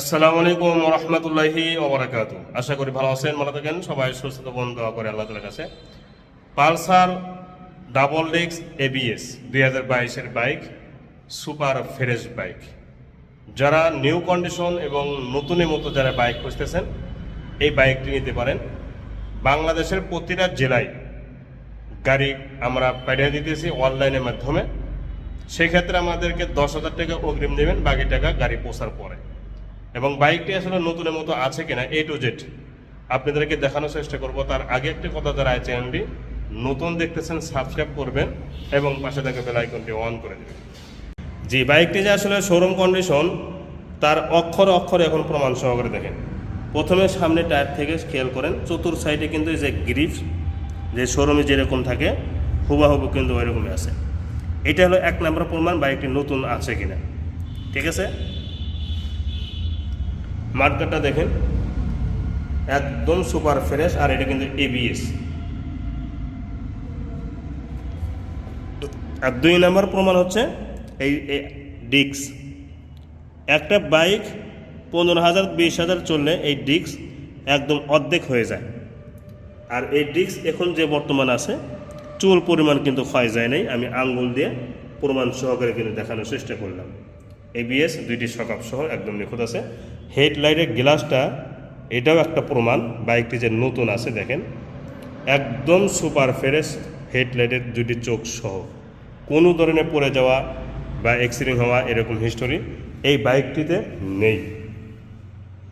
আসসালামু আলাইকুম রহমতুল্লাহি ওবরাকাতু। আশা করি ভালো আছেন, ভালো থাকেন। সবাই সুস্থ বন দোয়া করে আল্লাহ তালার কাছে। পালসার ডাবল ডিক্স এবিএস দুই হাজার বাইশের বাইক, সুপার ফ্রেশ বাইক। যারা নিউ কন্ডিশন এবং নতুনের মতো যারা বাইক খুঁজতেছেন, এই বাইকটি নিতে পারেন। বাংলাদেশের প্রতিটা জেলায় গাড়ি আমরা পাঠিয়ে দিতেছি অনলাইনের মাধ্যমে। সেক্ষেত্রে আমাদেরকে দশ হাজার টাকা অগ্রিম দেবেন, বাকি টাকা গাড়ি পৌঁছার পরে। এবং বাইকটি আসলে নতুনের মতো আছে কিনা এ টু জেড আপনাদেরকে দেখানোর চেষ্টা করব। তার আগে একটি কথা যারা এই চ্যানেলটি নতুন দেখতেছেন সাবস্ক্রাইব করবেন এবং পাশে থাকা বেল আইকনটি অন করে দেবেন। জি, বাইকটি যে আসলে শোরুম কন্ডিশন তার অক্ষর অক্ষরে এখন প্রমাণ সহকারে দেখেন। প্রথমে সামনে টায়ার থেকে খেয়াল করেন, চতুর সাইডে কিন্তু যে গ্রিপ যে শোরুমে যেরকম থাকে, হুবাহুবু কিন্তু ওইরকমই আছে। এটা হলো এক নম্বর প্রমাণ বাইকটি নতুন আছে কিনা। ঠিক আছে? মার্কেটটা দেখেন। একদম সুপার ফ্রেশ, আর এটা কিন্তু এবিএস আর দুই নম্বর প্রমাণ হচ্ছে এই ডিক্স একটা বাইক পনেরো হাজার, বিশ হাজার চললে এই ডিক্স একদম অর্ধেক হয়ে যায়। আর এই ডিক্স এখন যে বর্তমান আছে, চুল পরিমাণ কিন্তু ক্ষয় যায় নাই। আমি আঙ্গুল দিয়ে প্রমাণ সহকারে কিন্তু দেখানোর চেষ্টা করলাম। এবিএস দুইটি সকাপ সহ একদম নিখুঁত আছে। হেডলাইটের গ্লাসটা, এটাও একটা প্রমাণ, বাইকটি যে নতুন আছে দেখেন, একদম সুপার ফ্রেশ হেডলাইটের দুটি চোখ সহ। কোনো ধরনের পড়ে যাওয়া বা অ্যাক্সিডেন্ট হওয়া এরকম হিস্টোরি এই বাইকটিতে নেই।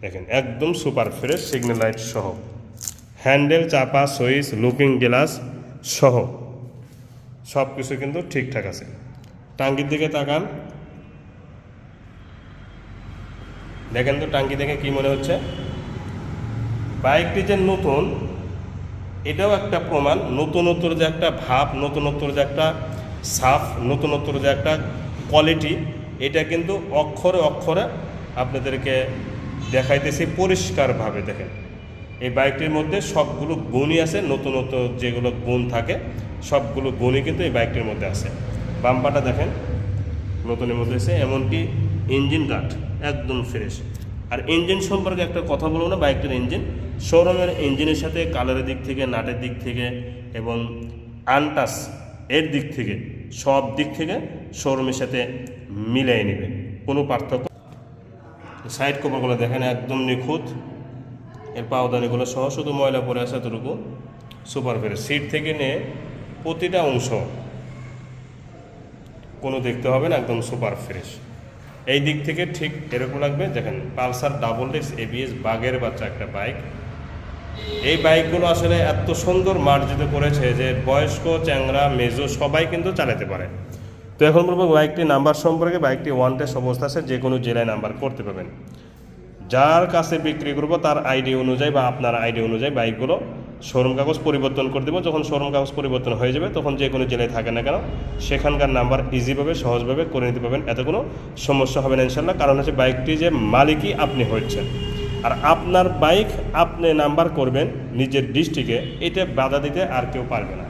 দেখেন, একদম সুপার ফ্রেশ সিগন্যাল লাইট সহ। হ্যান্ডেল, চাপা, সুইচ লুকিং গ্লাস সহ। সব কিছু কিন্তু ঠিকঠাক আছে। টাঙ্গির দিকে তাকান দেখেন তো টাঙ্কি দেখে কি মনে হচ্ছে? বাইকটি যে নতুন, এটাও একটা প্রমাণ। নতুনত্বর যে একটা ভাব, নতুনত্বর যে একটা সাফ, নতুনত্বর যে একটা কোয়ালিটি এটা কিন্তু অক্ষরে অক্ষরে আপনাদেরকে দেখাইতেছি পরিষ্কারভাবে, দেখেন। এই বাইকটির মধ্যে সবগুলো গুণই আছে নতুনত্ব যেগুলো গুণ থাকে, সবগুলো গুণই কিন্তু এই বাইকটির মধ্যে আছে। বাম্পাটা দেখেন, নতুনের মধ্যে আছে এমনকি ইঞ্জিন গার্ড একদম ফ্রেশ আর ইঞ্জিন সম্পর্কে একটা কথা বলব না বাইকটার ইঞ্জিন শোরুমের ইঞ্জিনের সাথে কালারের দিক থেকে, নাটের দিক থেকে এবং আনটাস এর দিক থেকে, সব দিক থেকে শোরুমের সাথে মিলিয়ে নেবে। কোনো পার্থক্য? সাইড কভারগুলো দেখেন একদম নিখুঁত। এর পাওদানিগুলো সহ শুধু ময়লা পরে আছে এতটুকু। সুপার ফ্রেশ সিট থেকে নিয়ে প্রতিটা অংশ কোনো দেখতে হবে না, একদম সুপার ফ্রেশ এই দিক থেকে ঠিক এরকম লাগবে, দেখেন, পালসার ডাবল ডিস্ক এবিএস বাগের বাচ্চা একটা বাইক। এই বাইকগুলো আসলে এত সুন্দর মার্জিত করেছে যে বয়স্ক, চ্যাংরা, মেজো সবাই কিন্তু চালাতে পারে। তো এখন বলব বাইকটি নাম্বার সম্পর্কে, বাইকটি ওয়ান টেস্ট অবস্থা আছে, যে কোনো জেলায় নাম্বার করতে পারবেন। যার কাছে বিক্রি করব, তার আইডি অনুযায়ী বা আপনার আইডি অনুযায়ী বাইকগুলো শোরুম কাগজ পরিবর্তন করে দেবো। যখন শোরুম কাগজ পরিবর্তন হয়ে যাবে, তখন যে কোনো জেলায় থাকে না কেন, সেখানকার নাম্বার ইজিভাবে সহজভাবে করে নিতে পারবেন। এত কোনো সমস্যা হবে না ইনশাল্লাহ কারণ হচ্ছে বাইকটি যে মালিকই আপনি হচ্ছেন আর আপনার বাইক আপনি নাম্বার করবেন নিজের ডিস্ট্রিক্টে এটা বাধা দিতে আর কেউ পারবে না।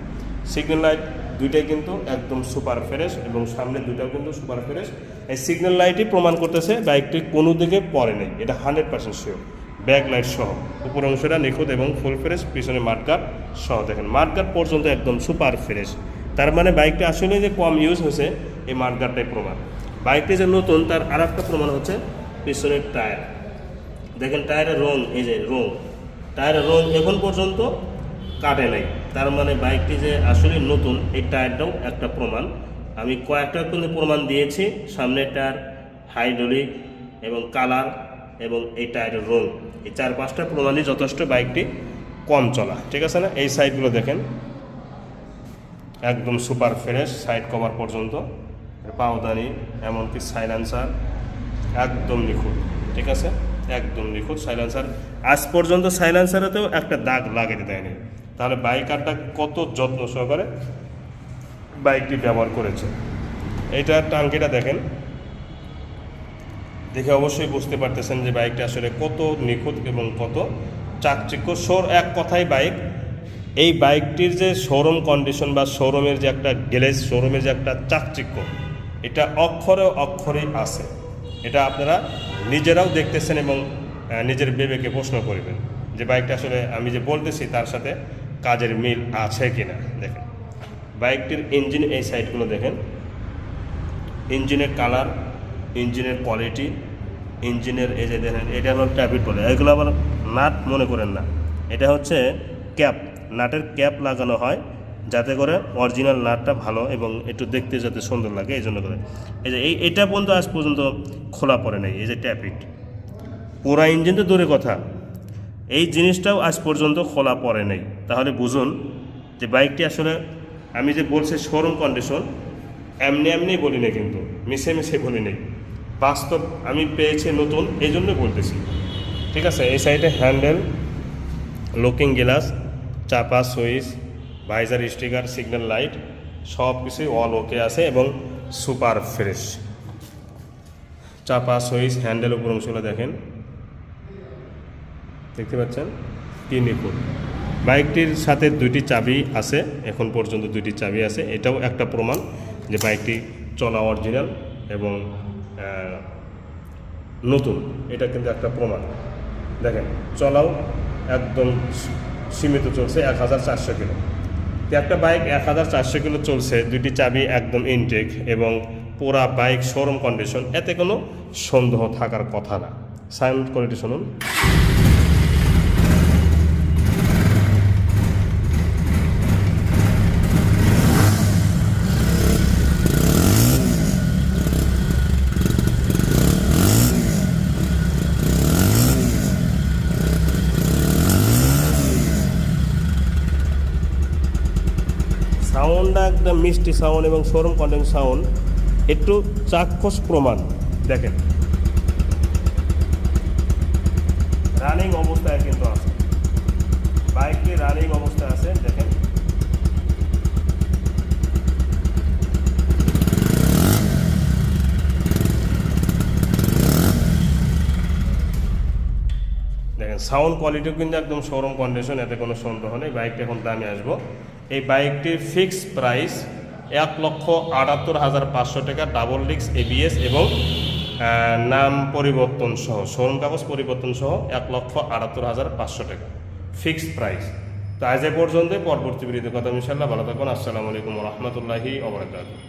সিগন্যাল লাইট দুইটাই কিন্তু একদম সুপার ফ্রেশ এবং সামনে দুইটাও কিন্তু সুপার ফ্রেশ এই সিগন্যাল লাইটই প্রমাণ করতেছে বাইকটি কোনো দিকে পড়ে নেই। এটা hundred percent sure back light সহ। উপর অংশটা নিখুঁত এবং ফুল ফ্রেশ পিছনে মাঠগার্ড সহ। দেখেন, মাঠগার্ড পর্যন্ত একদম সুপার ফ্রেশ তার মানে বাইকটা আসলে যে কম ইউজ হয়েছে, এই মাঠগার্ডটাই প্রমাণ। বাইকটি যে নতুন, তার আর একটা প্রমাণ হচ্ছে পিছনের টায়ার। দেখেন, টায়ারের রং, এই যে রং, টায়ারের রং এখন পর্যন্ত কাটে নাই। তার মানে বাইকটি যে আসলে নতুন, এই টায়ারটাও একটা প্রমাণ। আমি কয়েকটা কিন্তু প্রমাণ দিয়েছি। সামনের টায়ার হাইড্রোলিক এবং কালার এবং এই টায়ারের রং এই চার পাঁচটা প্রণালী যথেষ্ট বাইকটি কম চলা। ঠিক আছে না? এই সাইডগুলো দেখেন। একদম সুপার ফ্রেশ সাইড কভার পর্যন্ত। পাওদানি, এমনকি সাইলেন্সার একদম নিখুঁত। ঠিক আছে? একদম নিখুঁত সাইলেন্সার। আজ পর্যন্ত সাইলেন্সারেতেও একটা দাগ লাগিয়ে দেয়নি। তাহলে বাইকারটা কত যত্ন সহকারে বাইকটি ব্যবহার করেছে। এইটার টাঙ্কিটা দেখেন। দেখে অবশ্যই বুঝতে পারতেছেন যে বাইকটা আসলে কত নিখুঁত এবং কত চাকচিক্য। সোর এক কথাই বাইক, এই বাইকটির যে শোরুম কন্ডিশন বা শোরুমের যে একটা গ্যালেজ শোরুমের যে একটা চাকচিক্য, এটা অক্ষরে অক্ষরেই আছে। এটা আপনারা নিজেরাও দেখতেছেন এবং নিজের বেবেকে প্রশ্ন করবেন যে বাইকটা আসলে আমি যে বলতেছি তার সাথে কাজের মিল আছে কিনা। দেখেন, বাইকটির ইঞ্জিন এই সাইডগুলো দেখেন। ইঞ্জিনের কালার, ইঞ্জিনের কোয়ালিটি ইঞ্জিনের এই যে দেখেন, এটা হলো ট্যাবিট বলে। এগুলো আবার নাট মনে করেন না। এটা হচ্ছে ক্যাপ। নাটের ক্যাপ লাগানো হয় যাতে করে অরিজিনাল নাটটা ভালো এবং একটু দেখতে যাতে সুন্দর লাগে, এই জন্য করে। এই যে এই এটা পর্যন্ত আজ পর্যন্ত খোলা পড়ে নাই, এই যে ট্যাপিট পুরা ইঞ্জিন তো দূরে কথা। এই জিনিসটাও আজ পর্যন্ত খোলা পড়ে নাই। তাহলে বুঝুন যে বাইকটি আসলে আমি যে বলছি শোরুম কন্ডিশন এমনি এমনি বলি না কিন্তু, মিশে মিশে বলি নাই। বাস্তব আমি পেয়েছি নতুন এই জন্য বলতেছি। ঠিক আছে, এই সাইডে হ্যান্ডেল, লুকিং গ্লাস, চাপা switch, visor sticker, signal light সব কিছুই অল ওকে আছে এবং সুপার ফ্রেশ। চাপা সুইচ হ্যান্ডেল উপর অংশগুলো দেখেন। দেখতে পাচ্ছেন? তিন নিখুঁত। বাইকটির সাথে দুইটি চাবি আছে, এখন পর্যন্ত দুইটি চাবি আছে। এটাও একটা প্রমাণ যে বাইকটি চলা অরিজিনাল এবং নতুন। এটা কিন্তু একটা প্রমাণ। দেখেন, চলাও একদম সীমিত চলছে এক হাজার চারশো কিলো। তো একটা বাইক এক হাজার চারশো কিলো চলছে, দুইটি চাবি একদম ইনটেক এবং পুরা বাইক শোরুম কন্ডিশন এতে কোনো সন্দেহ থাকার কথা না। সাউন্ড কোয়ালিটি শুনুন। একদম মিষ্টি সাউন্ড এবং শোরুম কন্টেন্ট সাউন্ড, একটু চাক্ষুষ প্রমাণ, দেখেন। রানিং অবস্থায় কিন্তু আছে। বাইকটি রানিং অবস্থায় আছে, দেখেন। দেখেন, সাউন্ড কোয়ালিটিও কিন্তু একদম শোরুম কন্ডিশন, এতে কোনো সন্দেহ নেই। বাইকটা এখন দামে আসব। এই বাইকটির ফিক্স প্রাইস এক লক্ষ আটাত্তর হাজার পাঁচশো টাকা, ডাবল ডিক্স এবিএস এবং নাম পরিবর্তন সহ, শোরুম কাগজ পরিবর্তন সহ এক লক্ষ আটাত্তর হাজার পাঁচশো টাকা। Fix price. তো আজ এ পর্যন্ত পরবর্তী বিরোধী কথা ইনশাল্লাহ ভালো থাকুন, আসসালামু আলাইকুম রহমতুল্লাহি ওবরাকাতুহ